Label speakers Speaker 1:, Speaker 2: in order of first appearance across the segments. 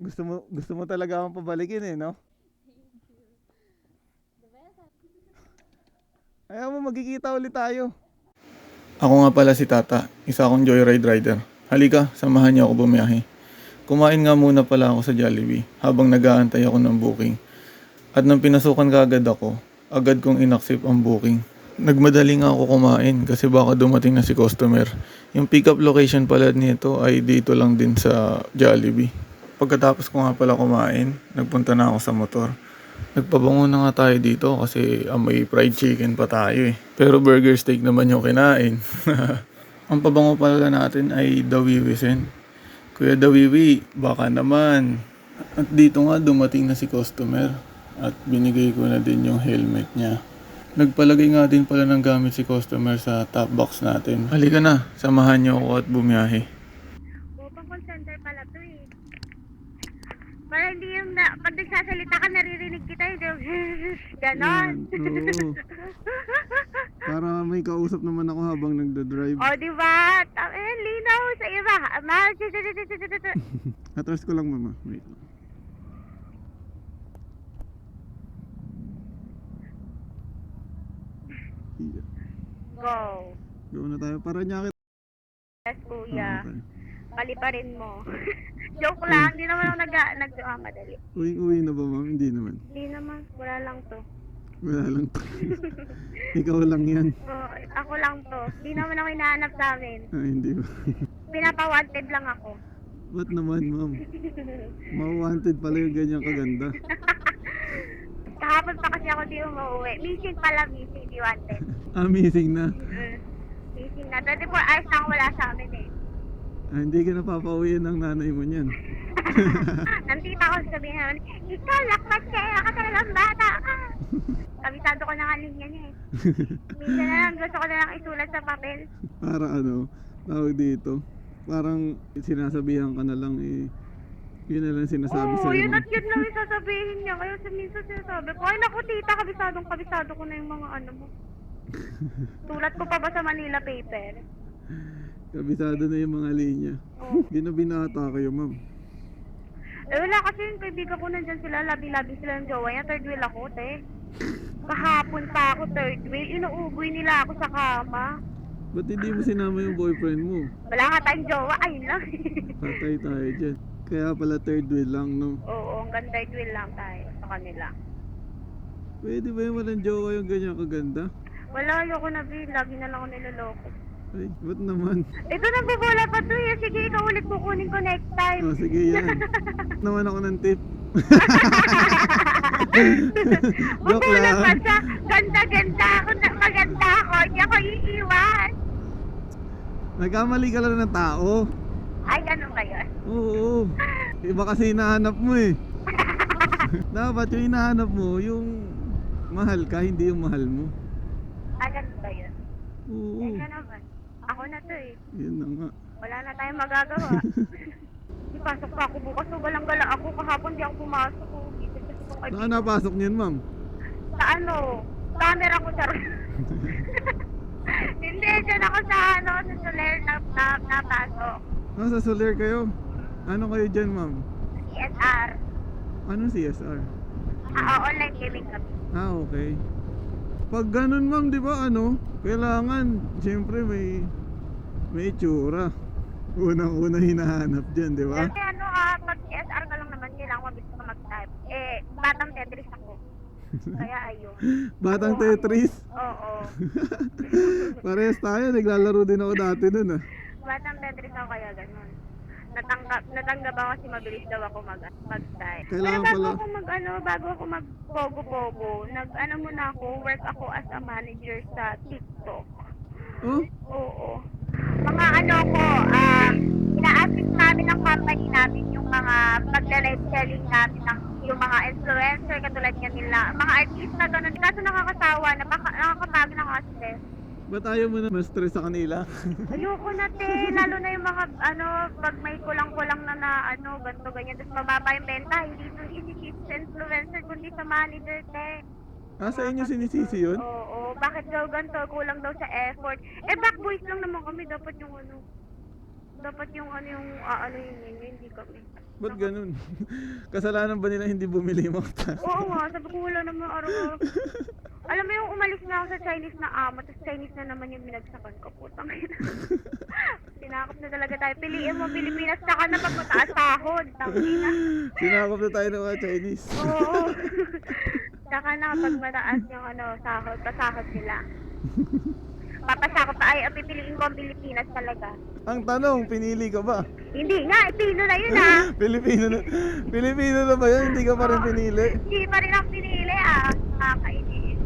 Speaker 1: Gusto mo, gusto mo talaga akong pabalikin eh, no? Ayaw mo, magkikita ulit tayo. Ako nga pala si Tata, isa akong joyride rider. Halika, samahan niyo ako bumiyahe. Kumain nga muna pala ako sa Jollibee habang nag-aantay ako ng booking. At nang pinasukan kaagad ako, agad kong inaccept ang booking. Nagmadali nga ako kumain kasi baka dumating na si customer. Yung pick-up location pala nito ay dito lang din sa Jollibee. Pagkatapos ko nga pala kumain, nagpunta na ako sa motor. Nagpabango na nga tayo dito kasi amoy fried chicken pa tayo eh. Pero burger steak naman yung kinain. Ang pabango pala natin ay Dawiwisen. Kuya Dawiwi, baka naman. At dito nga dumating na si customer at binigay ko na din yung helmet niya. Nagpalagay nga din pala ng gamit si customer sa top box natin. Halika na, samahan niyo ako at bumiyahe.
Speaker 2: Upang call center pala to eh. Para hindi yung na, pag nagsasalita ka, naririnig kita yung ganon.
Speaker 1: oo. Para may kausap naman ako habang nagda-drive.
Speaker 2: o, di ba? Tama yan, linaw sa iba. Ama,
Speaker 1: Atras ko lang mama. Wait lang. Yeah.
Speaker 2: Go.
Speaker 1: Go na tayo. Para niya kita.
Speaker 2: Yes, kuya.
Speaker 1: okay.
Speaker 2: Paliparin mo. Joke lang, hindi naman ako nag nagmamadali.
Speaker 1: Uwi-uwi na ba ma'am? Hindi naman.
Speaker 2: Hindi naman, wala lang to.
Speaker 1: Wala lang to. Ikaw lang yan.
Speaker 2: Oh, ako lang to. Hindi naman ako hinahanap sa amin.
Speaker 1: Ah, hindi ba?
Speaker 2: Pinapawanted lang ako.
Speaker 1: Ba't naman ma'am? Mawanted pala yung ganyan kaganda.
Speaker 2: Kahapon pa kasi ako di umuwi. Missing pala, missing, di wanted.
Speaker 1: Amazing na.
Speaker 2: Mm. Missing na. 24 hours na wala sa amin eh.
Speaker 1: Ah, hindi ka napapauwiin ng nanay mo niyan.
Speaker 2: Nandita ko sabihin naman, ikaw, lakmat kaya ka talagang bata. Kabisado ko na nga linya niya eh. Minsan na lang gusto ko na lang isulat sa papel.
Speaker 1: Para ano, tawag dito. Parang sinasabihan ka na lang eh. Yun na lang sinasabi
Speaker 2: Oo,
Speaker 1: sa'yo.
Speaker 2: yun at yun lang yung sasabihin niya. Kaya sa minsan sinasabi ko, ay naku tita, kabisadong kabisado ko na yung mga ano mo. Tulat ko pa ba sa Manila paper?
Speaker 1: Kabisado na yung mga linya. Hindi na binata kayo ma'am.
Speaker 2: Eh wala kasi yung kaibigan ko nandyan sila, labi-labi sila ng jowa niya, third wheel ako, te. Kahapon pa ako third wheel, inuuboy nila ako sa kama.
Speaker 1: Ba't hindi mo sinama yung boyfriend mo?
Speaker 2: Wala nga tayong jowa, ayun lang.
Speaker 1: Patay tayo dyan. Kaya pala third wheel lang, no?
Speaker 2: Oo, hanggang third wheel lang tayo sa kanila.
Speaker 1: Pwede ba yung walang jowa yung ganyan kaganda?
Speaker 2: Wala, ayoko na, Bill. Lagi na lang ako niloloko.
Speaker 1: Ay, ba't naman?
Speaker 2: Ito na bubula pa to eh. Sige, ikaw ulit kukunin ko next time.
Speaker 1: Oh, sige yan. naman ako ng tip. Joke
Speaker 2: Bubula pa
Speaker 1: lang.
Speaker 2: siya. Ganda-ganda ako na maganda ako. Hindi ako iiwan.
Speaker 1: Nagkamali ka lang ng tao.
Speaker 2: Ay, ganun ba yun?
Speaker 1: Oo. Iba kasi hinahanap mo eh. Dapat yung hinahanap mo, yung mahal ka, hindi yung mahal mo.
Speaker 2: Ah, ganun ba yun?
Speaker 1: Oo.
Speaker 2: Eh, naman. Ako na to eh.
Speaker 1: Yun na nga.
Speaker 2: Wala na tayong magagawa. Ipasok pa ako bukas. So, walang gala ako. Kahapon di ako pumasok. Oh, Ay...
Speaker 1: Saan napasok niyan, ma'am?
Speaker 2: Sa ano? Camera ko sa... Hindi, dyan ako sa ano, sa Soler na, na, napasok.
Speaker 1: Ah, sa Soler kayo? Ano kayo dyan, ma'am?
Speaker 2: CSR.
Speaker 1: Anong CSR?
Speaker 2: Ah, online gaming kami.
Speaker 1: Ah, okay. Pag ganun, ma'am, di ba, ano? Kailangan, siyempre, may may itsura. Unang-una hinahanap dyan, di ba?
Speaker 2: Kasi ano ah, pag CSR ka lang naman, kailangan mabilis ka mag-type. Eh, batang Tetris ako. Kaya ayun.
Speaker 1: Batang
Speaker 2: Oo,
Speaker 1: Tetris.
Speaker 2: Oo.
Speaker 1: Parehas tayo, naglalaro din ako dati nun, ah.
Speaker 2: Batang Tetris ako kaya ganun. Natanggap, natanggap ako kasi mabilis daw ako mag, mag-type.
Speaker 1: Kailangan
Speaker 2: Pero bago
Speaker 1: pala-
Speaker 2: ako mag, ano, bago ako mag pogo-pogo, nag, ano muna ako, work ako as a manager sa TikTok.
Speaker 1: Oh,
Speaker 2: Oo. Mga ano ko, um, ina-assist namin ng company namin yung mga magla-live selling namin ng yung mga influencer katulad niya nila, mga artista ganun. Kaso nakakasawa, napaka, nakakapagod na kasi.
Speaker 1: ba't ayaw mo na ma-stress sa kanila?
Speaker 2: Ayoko na te, lalo na yung mga ano, pag may kulang-kulang na na ano, ganito ganyan, tapos mababa yung benta, hindi ito inisip sa influencer, kundi sa manager te.
Speaker 1: ah, sa inyo sinisisi yun?
Speaker 2: Oo, bakit daw ganito, kulang daw sa effort. Eh, back boys lang naman kami, dapat yung ano, Dapat yung ano yung aano yun yun, hindi kami.
Speaker 1: Ba't ganun? Kasalanan ba nila hindi bumili mo?
Speaker 2: Oo nga, sabi ko wala naman araw-araw. Alam mo yung umalis na ako sa Chinese na amo, tapos Chinese na naman yung binagsakan ko. Putang ina. Tinakot na talaga tayo. Piliin mo Pilipinas, saka na pag mataas sahod. Tangina.
Speaker 1: Sinakop na tayo ng mga Chinese.
Speaker 2: Oo. Saka na pag mataas yung ano, sahod, pasahod nila. Papasakot pa, ay, pipiliin ko ang Pilipinas talaga.
Speaker 1: Ang tanong, pinili ka ba?
Speaker 2: Hindi nga, eh, Pino na yun ah.
Speaker 1: Pilipino na, Pilipino na ba yun? Hindi ka pa rin pinili?
Speaker 2: Hindi pa rin ako pinili ah. Nakakainis.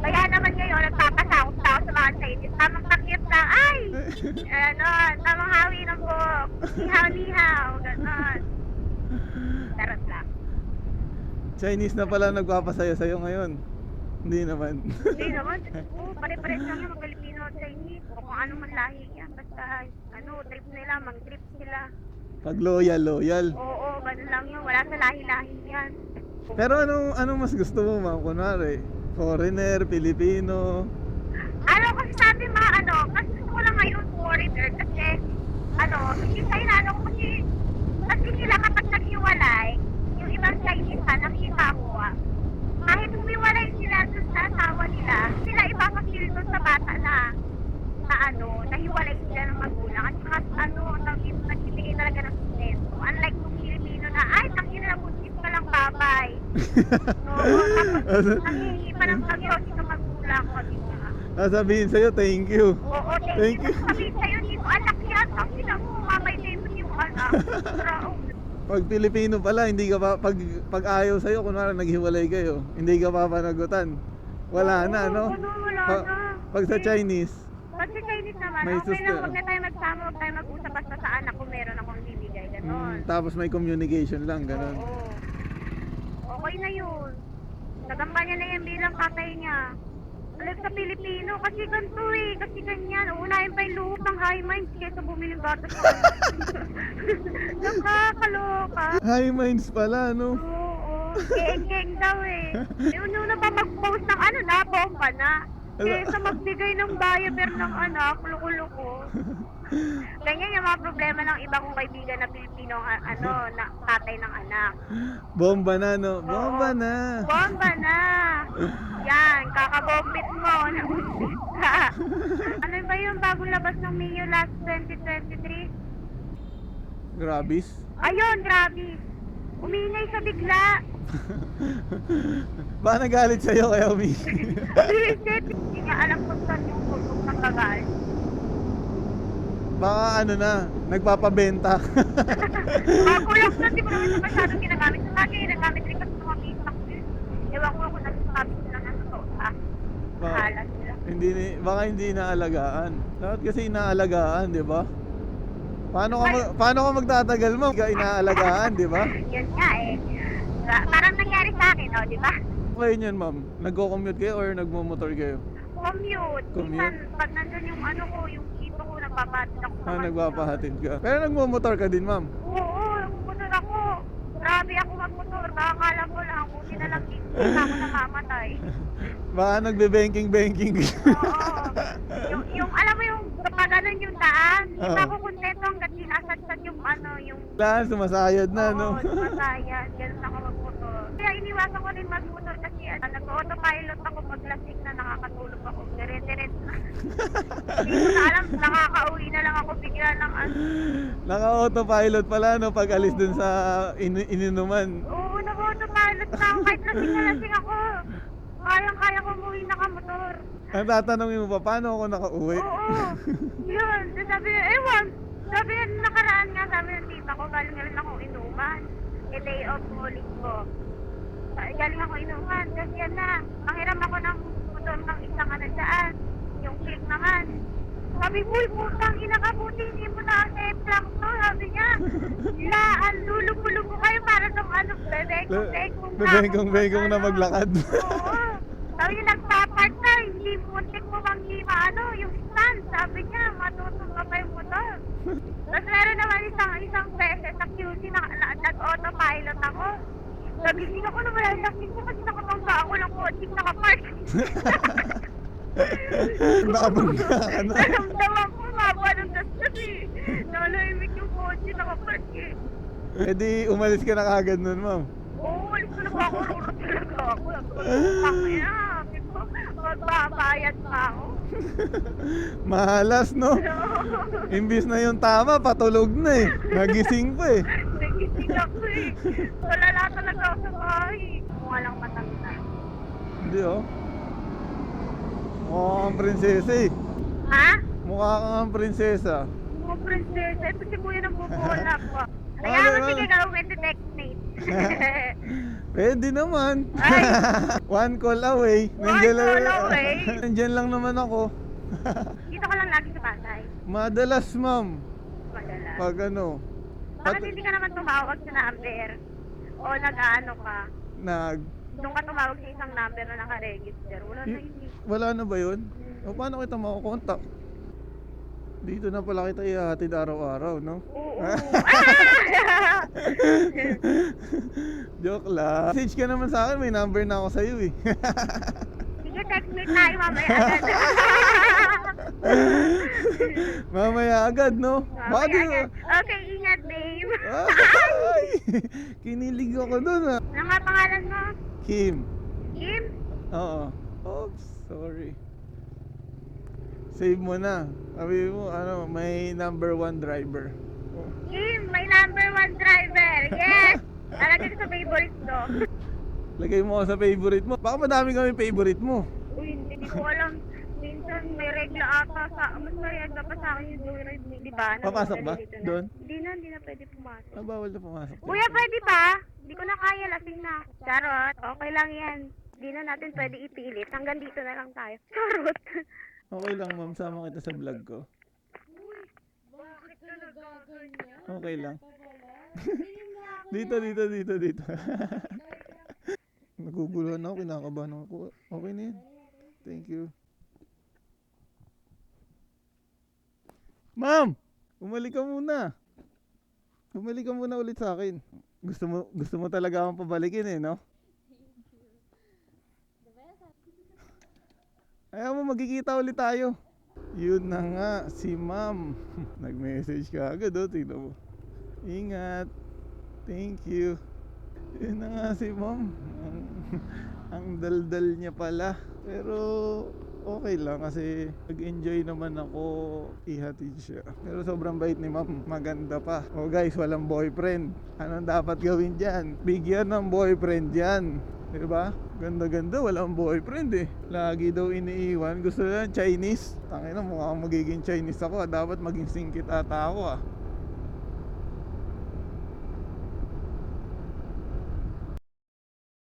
Speaker 2: Kaya naman ngayon, nagpapasakot na ako sa mga Chinese. Tamang takip na, ay! Ano, tamang hawi ng buhok. Nihaw-nihaw, gano'n. Charot lang.
Speaker 1: Chinese na pala nagpapasaya sa'yo ngayon. Hindi naman.
Speaker 2: Hindi naman, oo, pare-pares lang yung mga Pilipino at Chinese. O kung ano man lahi yan. Basta, ano, trip nila, mag-trip sila.
Speaker 1: Pag loyal, loyal.
Speaker 2: Oo, ganun lang yun. Wala sa lahi-lahi yan.
Speaker 1: Pero anong, anong mas gusto mo, ma'am? Kunwari, foreigner, Pilipino.
Speaker 2: Ano kasi sa atin mga ano, mas gusto ko lang ngayon foreigner kasi ano, hindi sa inano ko kasi kasi sila kapag naghiwalay, yung ibang Chinese ha, nakita ko ah, kahit humiwalay sila dun sa asawa nila, sila ipapakil dun sa bata na na ano, nahiwalay sila ng magulang at saka ano, nag- nagbibigay talaga ng sustento. Unlike nung Filipino na, ay, tangin na buntis ka lang babay. Oo, tapos nangihingi pa ng pagyosi ng magulang ko, di ba?
Speaker 1: Sasabihin sa'yo, thank you.
Speaker 2: Oo, thank,
Speaker 1: Thank
Speaker 2: you.
Speaker 1: you.
Speaker 2: Sabi sa'yo, ko anak yan. Sabi na mo, mamay na yun yung anak.
Speaker 1: Pag Pilipino pala, hindi ka pa, pag, pag ayaw sa'yo, kunwari naghiwalay kayo, hindi ka pa panagutan. Wala na,
Speaker 2: Oo,
Speaker 1: no?
Speaker 2: ano, wala
Speaker 1: Pa-
Speaker 2: na.
Speaker 1: pag sa Chinese,
Speaker 2: Pag sa Chinese naman,
Speaker 1: May
Speaker 2: okay lang,
Speaker 1: sister.
Speaker 2: huwag na tayo magsama, huwag tayo mag-usap basta sa anak kung meron akong bibigay. Ganon.
Speaker 1: mm, tapos may communication lang, ganun.
Speaker 2: Oo. Okay na yun. Nagamba niya na yan bilang katay niya. Alam sa Pilipino, kasi ganito eh, kasi ganyan. Uunahin pa yung luhok ng high minds kaysa bumili ng gatas sa Nakakaloka.
Speaker 1: High minds pala, no?
Speaker 2: Oo, geng-geng daw eh. Yung una pa mag-post ng ano na, bomba na. Kaysa magbigay ng buyer ng anak, loko-loko. Ganyan yung mga problema ng iba kong kaibigan na Pilipino, a- ano, na tatay ng anak.
Speaker 1: Bomba na, no? Bomba na!
Speaker 2: Bomba na! Yan, kakabombit mo. Ka. Ano ba yung bagong labas ng Mio last 2023?
Speaker 1: Grabis.
Speaker 2: Ayun, grabe. Umingay sa bigla.
Speaker 1: Ba nagalit sa'yo kaya umi?
Speaker 2: Visit. Hindi niya alam kung saan yung putok ng bagal.
Speaker 1: Baka ano na, nagpapabenta.
Speaker 2: Magulang na, di ko naman siya masyadong ginagamit. Sa bagay, ginagamit rin kasi mga misak. Ewan ko kung nagsasabi sila ng totoo sa halas sila.
Speaker 1: hindi ni- baka hindi inaalagaan. Dapat kasi inaalagaan, 'di ba? Paano ka paano ka magtatagal mo? Hindi ka inaalagaan, 'di ba?
Speaker 2: Yun nga eh. Ra- Parang nangyari sa akin, oh, di ba?
Speaker 1: Okay yun, ma'am. Nagko-commute kayo or nagmo-motor kayo?
Speaker 2: Commute.
Speaker 1: Commute?
Speaker 2: Minsan, pag nandun yung ano ko, yung iba ko, nagpapahatid ako
Speaker 1: Ah, nagpapahatid ka. Pero nagmo-motor ka din, ma'am.
Speaker 2: Oo, nagmumotor ako. Grabe ako magmotor. Baka kala ko lang, lang hindi na ako namamatay.
Speaker 1: Baka nagbe-banking-banking.
Speaker 2: Oo. yung, yung, alam mo yung kapag ganun yung daan, hindi pa
Speaker 1: Oo.
Speaker 2: ako kontento hanggang sinasagsan yung ano, yung
Speaker 1: Kailangan sumasayad na, no?
Speaker 2: Oo, sumasayan. Kaya iniwasan ko rin magmotor kasi ano, nag-autopilot ako pag lasing na nakakatulog ako. Dire-diretso na. Hindi ko na alam, nakakauwi na lang ako bigla ng ano.
Speaker 1: Naka-autopilot pala, no? Pag alis dun sa in- ininuman.
Speaker 2: Oo, nag-autopilot na ako. Kahit lasing na lasing ako. Kayang-kaya ko umuwi nakamotor.
Speaker 1: Ang tatanungin mo pa, paano ako nakauwi?
Speaker 2: Oo. Yun. Sabi niya, ewan. Sabi niya, nakaraan nga, sabi ng tita ko, galing na rin ako inuman. E day off ulit ko. Sa- Galing ako inuman. Kasi yan na, manghiram ako ng motor ng isang ano dyan. Yung click naman. Sabi, uy, putang ina ka, buti hindi mo na sa plug to. Sabi niya, la, ang lulugo-lugo kayo para nung ano, bebekong-bekong na.
Speaker 1: Bebengkong-bengkong na maglakad.
Speaker 2: Oo. Sabi niya, nagpapark ka, hindi muntik mo bang di maano, yung stand. Sabi niya, matutumba pa yung motor. Tapos meron naman isang isang beses sa QC na, na nag-autopilot ako. Nagising ako na wala lang ko kasi nakatangga ako ng coaching nakapark.
Speaker 1: Nakabangga ka na.
Speaker 2: Naramdaman ko, maba ng gastos eh. kasi.
Speaker 1: Eh di umalis ka na kagad nun, ma'am.
Speaker 2: Oo, alis ko na ba ako? Urot talaga ako. Mamaya, magbabayad pa ako.
Speaker 1: Mahalas, no? Imbis na yung tama, patulog na eh. Nagising pa eh.
Speaker 2: Nagising ako eh. Wala talaga ako sa bahay. Mukha lang matanda.
Speaker 1: Hindi oh. Mukha kang prinsesa eh.
Speaker 2: Ha?
Speaker 1: Mukha kang prinsesa.
Speaker 2: Mga prinsesa. Ito si Kuya na bubola pa.
Speaker 1: Wala,
Speaker 2: Kaya
Speaker 1: wala.
Speaker 2: sige gawin detect mate.
Speaker 1: Pwede naman.
Speaker 2: Ay.
Speaker 1: One call away.
Speaker 2: One call away?
Speaker 1: Nandyan lang naman ako.
Speaker 2: Dito ka lang lagi sa Pasay.
Speaker 1: Madalas, ma'am.
Speaker 2: Madala.
Speaker 1: Pag ano,
Speaker 2: Bakit hindi ka naman tumawag sa number? O nag-ano ka?
Speaker 1: nag...
Speaker 2: Doon ka tumawag sa isang number na nakaregister. Wala na
Speaker 1: Y-
Speaker 2: hindi.
Speaker 1: wala na ba yun? O paano kita makukontak? Dito na pala kita ihatid araw-araw, no?
Speaker 2: Oo. Ah!
Speaker 1: Joke lang. Message ka naman sa akin, may number na ako sa'yo eh.
Speaker 2: Sige, text me tayo mamaya agad.
Speaker 1: Mamaya agad, no?
Speaker 2: Mamaya
Speaker 1: Bakit di-
Speaker 2: agad. Okay.
Speaker 1: Ay! Kinilig ako dun ah.
Speaker 2: Ano nga pangalan mo?
Speaker 1: Kim.
Speaker 2: Kim?
Speaker 1: Oo. Oops, sorry. Save mo na. Sabi mo, ano, may number one driver.
Speaker 2: Kim, may number one driver. Yes! Talaga sa favorite ko.
Speaker 1: Lagay mo ako sa favorite mo. Baka madami kami favorite mo.
Speaker 2: Uy, hindi ko alam. Minsan may regla ata sa... Mas may regla pa sa akin yung joyride. Di ba?
Speaker 1: Papasok ba?
Speaker 2: na.
Speaker 1: Doon?
Speaker 2: Hindi na, hindi na pwede pumasok.
Speaker 1: Ah, bawal na pumasok.
Speaker 2: Kuya, pwede pa? Hindi ko na kaya, lasing na. Charot, okay lang yan. Hindi na natin pwede ipilit. Hanggang dito na lang tayo. Charot.
Speaker 1: Okay lang, ma'am. Sama kita sa vlog ko. Okay lang. dito, dito, dito, dito. Naguguluhan ako, kinakabahan ako. Okay na yan. Thank you. Ma'am! Umalik ka muna. Umalik ka muna ulit sa akin. Gusto mo, gusto mo talaga akong pabalikin eh, no? Ayaw mo, magkikita ulit tayo. Yun na nga, si ma'am. Nag-message ka agad, oh, tingnan mo. Ingat. Thank you. Yun na nga si ma'am. Ang, ang daldal niya pala. Pero okay lang kasi nag-enjoy naman ako ihatid siya. Pero sobrang bait ni ma'am. Maganda pa. Oh guys, walang boyfriend. Anong dapat gawin dyan? Bigyan ng boyfriend yan. Diba? Ganda-ganda, walang boyfriend eh. Lagi daw iniiwan. Gusto na Chinese. Tangina, mukhang magiging Chinese ako. Dapat maging singkit ata ako ah.